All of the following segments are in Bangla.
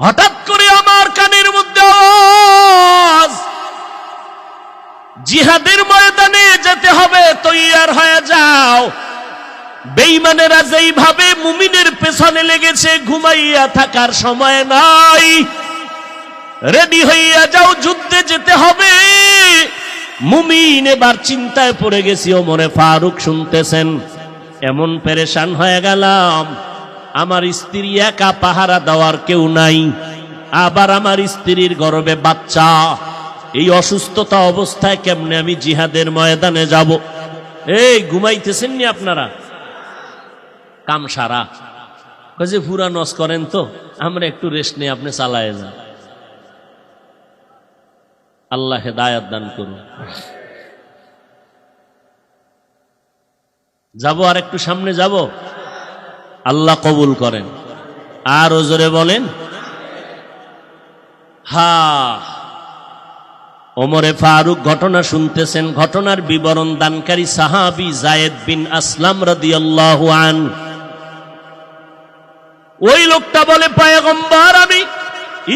হঠাৎ করে আমার কানের মধ্যে জিহাদের ময়দানে যেতে হবে, তৈয়ার হয়ে যাও। বেইমানেরা যেইভাবে মুমিনের পেছনে লেগেছে, ঘুমাইয়া থাকার সময় নাই। রেডি হইয়া যাও, যুদ্ধে যেতে হবে। মুমিন এবার চিন্তায় পড়ে গেছি ও মনে ফারুক শুনতেছেন, এমন পেরেশান হয়ে গেলাম। আমার স্ত্রী একা পাহারা দেওয়ার কেউ নাই। আবার আমার স্ত্রীর গর্বে বাচ্চা। এই অসুস্থতা অবস্থায় কেমনে আমি জিহাদের ময়দানে যাব? এই, ঘুমাইতেছেন নি আপনারা? কাম সারা যে পুরা নস করেন তো, আমরা একটু রেস্ট নিয়ে আপনি চালায় যান। আল্লাহ হেদায়াত দান করুন। যাব আর একটু সামনে যাব? আল্লাহ কবুল করেন। আর ওজরে বলেন। হা। ওমরে ফারুক ঘটনা শুনতেছেন। ঘটনার বিবরণ দানকারী সাহাবি জায়েদ বিন আসলাম রাদিয়াল্লাহু আন। ওই লোকটা বলে, পয়গম্বর, আমি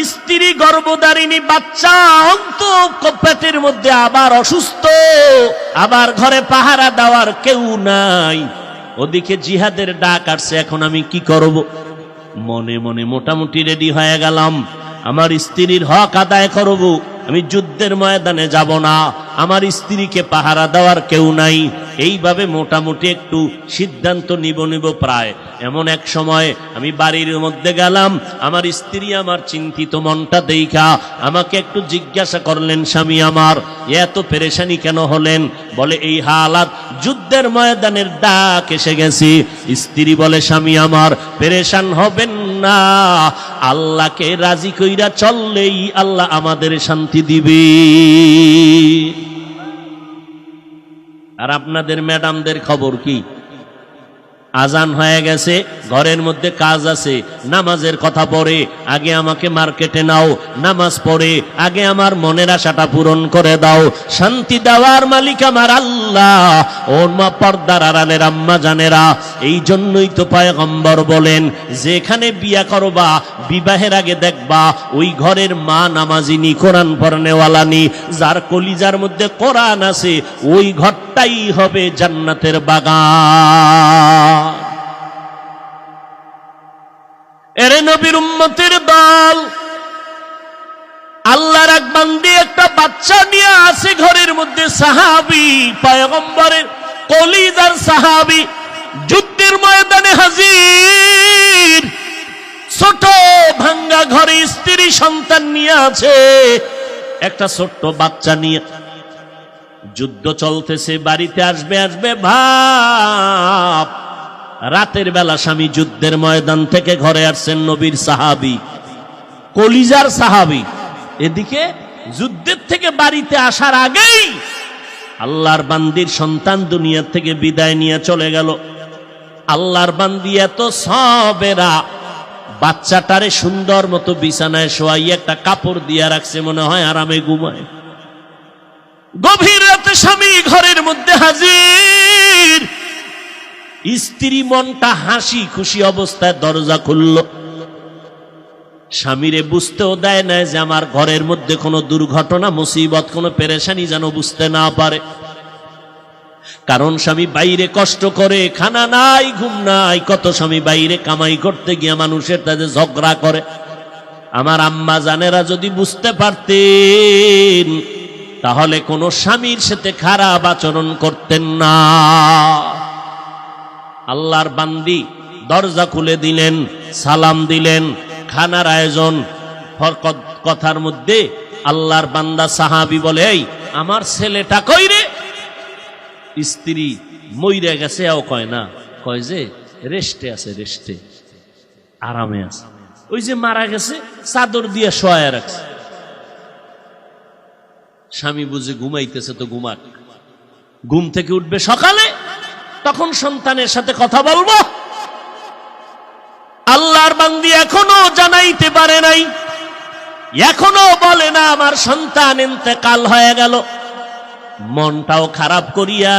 স্ত্রী গর্ভধারিণী বাচ্চা, অন্ত পেটের মধ্যে আবার অসুস্থ, আবার ঘরে পাহারা দেওয়ার কেউ নাই। ওদিকে জিহাদের ডাক আসছে, এখন আমি কি করব? মনে মনে মোটামুটি রেডি হয়ে গেলাম। আমার স্ত্রীর হক আদায় করব। আমি যুদ্ধের ময়দানে যাব না। আমার স্ত্রীকে পাহারা দেওয়ার কেউ নাই। এইভাবে মোটামুটি একটু সিদ্ধান্ত নিব নিব প্রায়। এমন এক সময় আমি বাড়ির মধ্যে গেলাম, আমার স্ত্রী আমার চিন্তিত মনটা দেখা আমাকে একটু জিজ্ঞাসা করলেন, স্বামী আমার, এত পেরেশানি কেন হলেন? বলে, এই হালাত যুদ্ধের ময়দানের ডাক এসে গেছি। স্ত্রী বলে, স্বামী আমার, পেরেশান হবেন না। আল্লাহকে রাজি কইরা চললেই আল্লাহ আমাদের শান্তি দিবে। আর আপনাদের ম্যাডামদের খবর কি? আজান হয়ে গেছে, ঘরের মধ্যে কাজ আছে, নামাজের কথা পড়ে, আগে আমাকে মার্কেটে নাও, নামাজ পড়ে, আগে আমার মনের আশাটা পূরণ করে দাও, শান্তি দেওয়ার মালিক আমার আল্লাহ ওর মা পর্দার আড়ালের আম্মা জানেরা এই জন্যই তো পায়গম্বর বলেন, যেখানে বিয়া করবা, বিবাহের আগে দেখবা, ওই ঘরের মা নামাজিনী, কোরআন পড়নেওয়ালানি যার কলিজার মধ্যে কোরআন আছে, ওই ঘরটাই হবে জান্নাতের বাগান। এরে নবীর উম্মতের দল। আল্লাহর এক বান্দি একটা বাচ্চা নিয়ে আসে ঘরের মধ্যে, সাহাবি, পয়গম্বরের কলিজার সাহাবি, যুদ্ধের ময়দানে হাজির। ছোট ভাঙ্গা ঘরে স্ত্রী সন্তান নিয়ে আছে, একটা ছোট্ট বাচ্চা নিয়ে। যুদ্ধ চলতেছে, বাড়িতে আসবে আসবে, ভাব। রাতের বেলা স্বামী যুদ্ধের ময়দান থেকে ঘরে আসছেন নবীর সাহাবি, কলিজার সাহাবি। এদিকে যুদ্ধের থেকে বাড়িতে আসার আগেই আল্লাহর বান্দির সন্তান দুনিয়া থেকে বিদায় নিয়ে চলে গেল। আল্লাহর বান্দি এত সবেরা, বাচ্চাটারে সুন্দর মতো বিছানায় শোয়াই একটা কাপড় দিয়া রাখছে, মনে হয় আরামে ঘুমায়। গভীর রাতে স্বামী ঘরের মধ্যে হাজির। স্ত্রী মনটা হাসি খুশি অবস্থায় দরজা খুলল। স্বামীরে বুঝতেও দেয় না যে আমার ঘরের মধ্যে কোনো দুর্ঘটনা, মুসিবত, কোনো পেরেশানি যেন বুঝতে না পারে। কারণ স্বামী বাইরে কষ্ট করে, খানা নাই, ঘুম নাই, কত স্বামী বাইরে কামাই করতে গিয়ে মানুষের তাদের ঝগড়া করে। আমার আম্মা জানেরা যদি বুঝতে পারতেন, তাহলে কোনো স্বামীর সাথে খারাপ আচরণ করতেন না। আল্লাহর বান্দি দরজা খুলে দিলেন, সালাম দিলেন, খানার আয়োজন। কথার মধ্যে আল্লাহর বান্দা সাহাবি বলে, এই, আমার ছেলেটা কই রে? স্ত্রী মইরে গেছে, ও কয়, না, কয় যে, রেস্টে আছে, রেস্টে, আরামে আছে। ওই যে মারা গেছে, চাদর দিয়ে শোয়া রাখছে। স্বামী বুঝে ঘুমাইতেছে, তো ঘুমাক। ঘুম থেকে উঠবে সকালে তখন সন্তানের সাথে কথা বলব। আল্লাহর বান্দি এখনও জানাইতে পারে নাই। এখনও বলে না, আমার সন্তান এতেকাল হয়ে গেল। মনটাও খারাপ করিয়া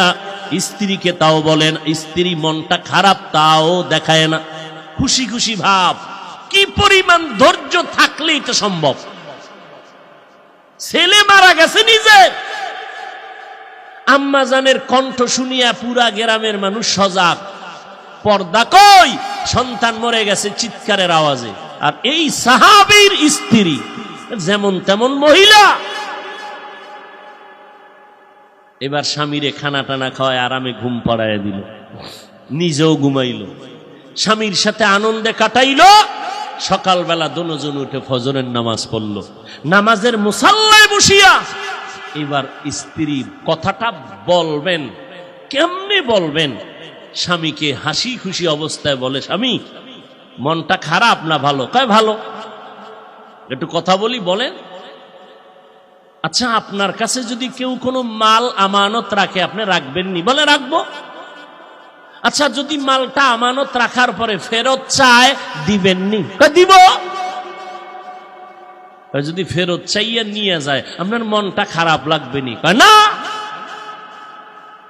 স্ত্রীকে তাও বলেন, স্ত্রী মনটা খারাপ, তাও দেখায় না। খুশি খুশি ভাব, কি পরিমাণ ধৈর্য থাকলেই তো সম্ভব। ছেলে মারা গেছে নিজে। আম্মাজানের কণ্ঠ শুনিয়া পুরা গ্রামের মানুষ সজাগ। পর্দা কই? সন্তান মরে গেছে চিৎকারের আওয়াজে। আর এই সাহাবীর স্ত্রী, যেমন তেমন মহিলা। এবার স্বামীরে খানা টানা খাওয়ায় আরামে ঘুম পাড়ায় দিল। নিজেও ঘুমাইল। স্বামীর সাথে আনন্দে কাটাইল। সকালবেলা দনোজন উঠে ফজরের নামাজ পড়ল। নামাজের মুসাল্লায় বসিয়া এবার স্ত্রী কথাটা বলবেন। কেমনে বলবেন? স্বামীকে হাসি খুশি অবস্থায় বলে, স্বামী, মনটা খারাপ না ভালো? কয়, ভালো। একটু কথা বলি, বলেন। আচ্ছা আপনার কাছে যদি কেউ কোনো মাল আমানত রাখে, আপনি রাখবেননি? বলে, রাখব। আচ্ছা যদি মালটা আমানত রাখার পরে ফেরত চায়, দিবেননি? দিব। যদি ফেরত চাইয়া নিয়ে যায়, আপনার মনটা খারাপ লাগবে নি? না!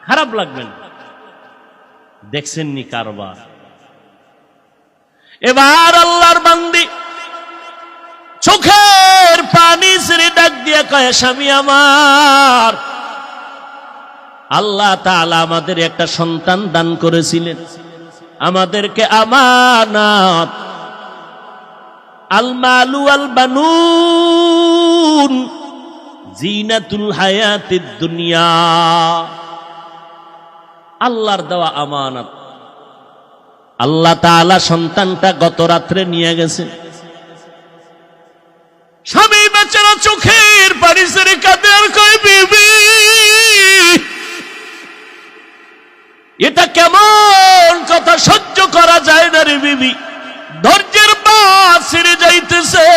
খারাপ লাগবে না। দেখছেননি কারবার? এবার আল্লাহর বান্দি চোখের পানি ছেড়ে ডাক দিয়ে কয়, স্বামী আমার, আল্লাহ তাআলা আমাদের একটা সন্তান দান করেছিলেন। আমাদেরকে আমানত আল মালু আল বানুন জিনাতুল হায়াতিদ দুনিয়া। আল্লাহর দেওয়া আমানত। আল্লাহ তাআলা সন্তানটা গত রাত্রে নিয়ে গেছে। স্বামী বেচারা চোখের পানি ছেড়ে কাঁদে আর এটা কেমন কথা সহ্য করা যায় না রে বিবি? ধৈর্যের বাস ছেড়ে যাইতেছে।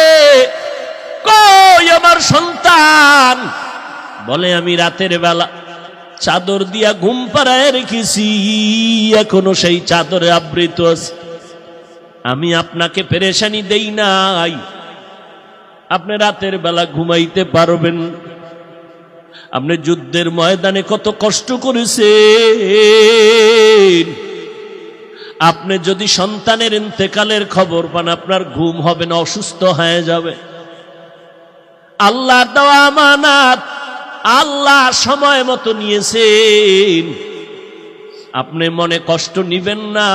কই আমার সন্তান? বলে, আমি রাতের বেলা চাদর দিয়া ঘুম পাড়ায় রেখেছি, এখনও সেই চাদরে আবৃত আছে। আমি আপনাকে পেরেশানি দেই নাই। আপনি রাতের বেলা ঘুমাইতে পারবেন। আপনি যুদ্ধের ময়দানে কত কষ্ট করেছেন। আপনি যদি সন্তানের ইন্তেকালের খবর পান, আপনার ঘুম হবে না, অসুস্থ হয়ে যাবে। আল্লাহ দেওয়া আমানাত, আল্লাহ সময় মতো নিয়েছেন। আপনি মনে কষ্ট নিবেন না।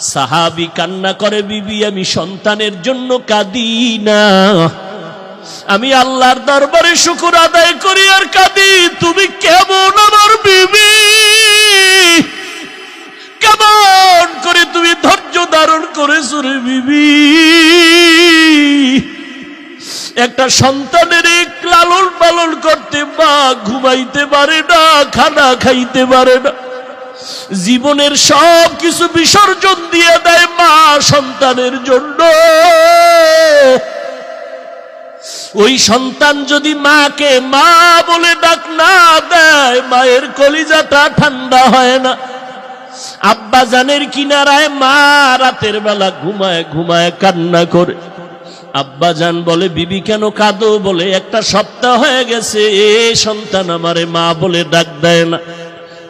সাহাবি কান্না করে, বিবি, আমি সন্তানের জন্য কাঁদি না। আমি আল্লাহর দরবারে শুকুর আদায় করি আর কাঁদি। তুমি কেমন আমার বিবি? কেমন করে তুমি ধৈর্য ধারণ করেছ রে বিবি? একটা সন্তানের লালন পালন করতে মা ঘুমাইতে পারে না, খানা খাইতে পারে না। জীবনের সব কিছু বিসর্জন দিয়ে দেয় মা সন্তানের জন্য। ওই সন্তান যদি মাকে মা বলে ডাক না দেয়, মায়ের কলিজাটা ঠান্ডা হয় না। আব্বা জানের কিনারায় মা রাতের বেলা ঘুমায় ঘুমায়, কান্না করে। আব্বা জান বলে, বিবি কেন কাঁদো? বলে, একটা সপ্তাহ হয়ে গেছে এ সন্তান আমারে মা বলে ডাক দেয় না।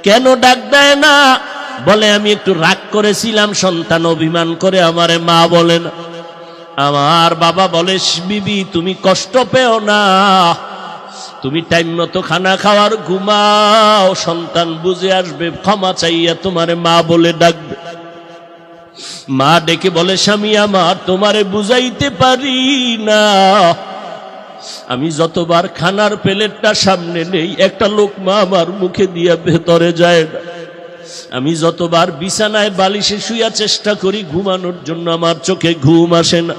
কেন ডাক দেয় না? বলে, আমি একটু রাগ করেছিলাম, সন্তান অভিমান করে আমারে মা বলে না। আমার বাবা বলে, বিবি, তুমি কষ্ট পেও না। তুমি টাইম মতো খানা খাওয়ার, ঘুমাও, সন্তান বুঝে আসবে, ক্ষমা চাইয়া তোমারে মা বলে ডাকবে। মা ডেকে বলে, স্বামী আমার, তোমারে বুঝাইতে পারি না। আমি যতবার খানার প্লেটটা সামনে নেই, একটা লোক মা আমার মুখে দিয়া ভেতরে যায় না। আমি যতবার বিছানায় বালিশে শুয়া চেষ্টা করি, ঘুমানোর জন্য আমার চোখে ঘুম আসে না।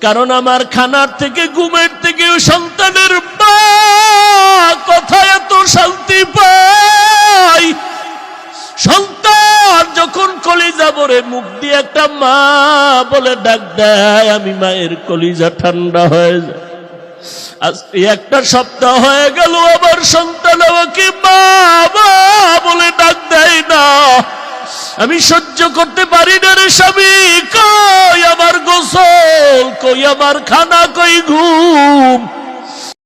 কারণ আমার খানার থেকে, ঘুমের থেকে সন্তানের মা কথা এত শান্তি পাই। সন্তান যখন কলিজা ভরে মুখ দিয়ে একটা মা বলে, ডাক দেয়, আমি মায়ের কলিজা ঠান্ডা হয়ে যায়। আজ একটা সপ্তাহ হয়ে গেল আমার সন্তান আমাকে মা বলে, ডাক দেয় না। আমি সহ্য করতে পারি না রে স্বামী, কই আমার গোসল, কই আমার খানা, কই ঘুম?